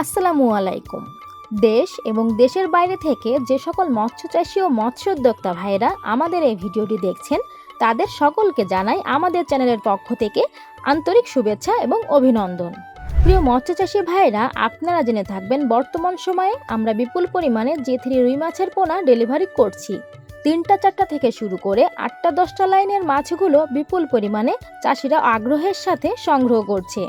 আসসালামু আলাইকুম। দেশ এবং দেশের বাইরে থেকে যে সকল মৎস্য মৎস্যচাষী ও মৎস্য উদ্যোক্তা ভাইরা আমাদের এই ভিডিওটি দেখছেন, তাদের সকলকে জানাই আমাদের চ্যানেলের পক্ষ থেকে আন্তরিক শুভেচ্ছা এবং অভিনন্দন। প্রিয় মৎস্যচাষী ভাইরা আপনারা জেনে থাকবেন বর্তমান সময়ে আমরা বিপুল পরিমাণে যে থ্রি রুই মাছের পোনা ডেলিভারি করছি। তিনটা, চারটা থেকে শুরু করে আটটা, দশটা লাইনের মাছগুলো বিপুল পরিমাণে চাষিরা আগ্রহের সাথে সংগ্রহ করছে।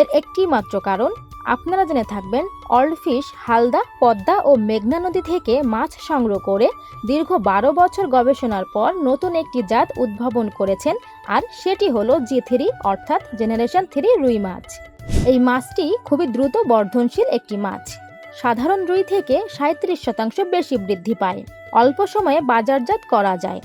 এর একটি মাত্র কারণ আপনারা জেনে থাকবেন অল্ড ফিশ হালদা, পদ্মা ও মেঘনা নদী থেকে মাছ সংগ্রহ করে দীর্ঘ বারো বছর গবেষণার পর নতুন একটি জাত উদ্ভাবন করেছেন আর সেটি হলো জি থ্রি অর্থাৎ জেনারেশন থ্রি রুই মাছ। এই মাছটি খুবই দ্রুত বর্ধনশীল একটি মাছ। সাধারণ রুই থেকে সাঁত্রিশ শতাংশ বেশি বৃদ্ধি পায়। অল্প সময়ে বাজারজাত করা যায়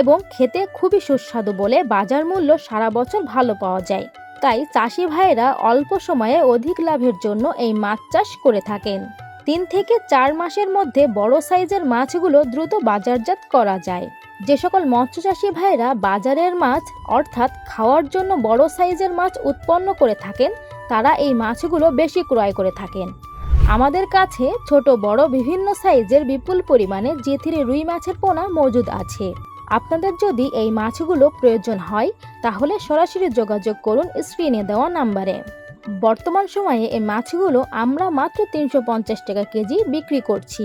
এবং খেতে খুবই সুস্বাদু বলে বাজার মূল্য সারা বছর ভালো পাওয়া যায়। তাই চাষি ভাইয়েরা অল্প সময়ে অধিক লাভের জন্য এই মাছ চাষ করে থাকেন। তিন থেকে চার মাসের মধ্যে বড় সাইজের মাছগুলো দ্রুত বাজারজাত করা যায়। যে সকল মৎস্যচাষী ভাইরা বাজারের মাছ, অর্থাৎ খাওয়ার জন্য বড় সাইজের মাছ উৎপন্ন করে থাকেন, তারা এই মাছগুলো বেশি ক্রয় করে থাকেন। আমাদের কাছে ছোট, বড়, বিভিন্ন সাইজের বিপুল পরিমাণে জি থ্রি রুই মাছের পোনা মজুদ আছে। আপনাদের যদি এই মাছগুলো প্রয়োজন হয়, তাহলে সরাসরি যোগাযোগ করুন স্ক্রিনে দেওয়া নাম্বারে। বর্তমান সময়ে এই মাছগুলো আমরা মাত্র তিনশো পঞ্চাশ টাকা কেজি বিক্রি করছি।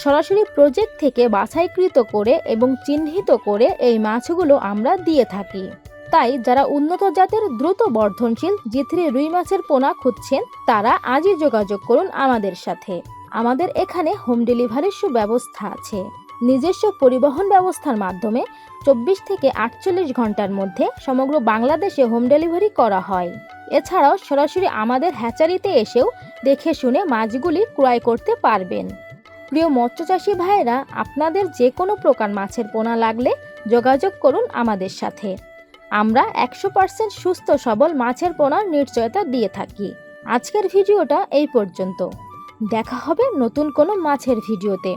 সরাসরি প্রজেক্ট থেকে বাছাইকৃত করে এবং চিহ্নিত করে এই মাছগুলো আমরা দিয়ে থাকি। তাই যারা উন্নত জাতের দ্রুত বর্ধনশীল জিথ্রি রুই মাছের পোনা খুঁজছেন, তারা আজই যোগাযোগ করুন আমাদের সাথে। আমাদের এখানে হোম ডেলিভারির সুব্যবস্থা আছে। নিজস্ব পরিবহন ব্যবস্থার মাধ্যমে চব্বিশ থেকে আটচল্লিশ ঘণ্টার মধ্যে সমগ্র বাংলাদেশে হোম ডেলিভারি করা হয়। এছাড়াও সরাসরি আমাদের হ্যাচারিতে এসেও দেখে শুনে মাছগুলি ক্রয় করতে পারবেন। প্রিয় মৎস্যচাষী ভাইয়েরা, আপনাদের যে কোনো প্রকার মাছের পোনা লাগলে যোগাযোগ করুন আমাদের সাথে। আমরা একশো পার্সেন্ট সুস্থ সবল মাছের পোনার নিশ্চয়তা দিয়ে থাকি। আজকের ভিডিওটা এই পর্যন্ত। দেখা হবে নতুন কোনো মাছের ভিডিওতে।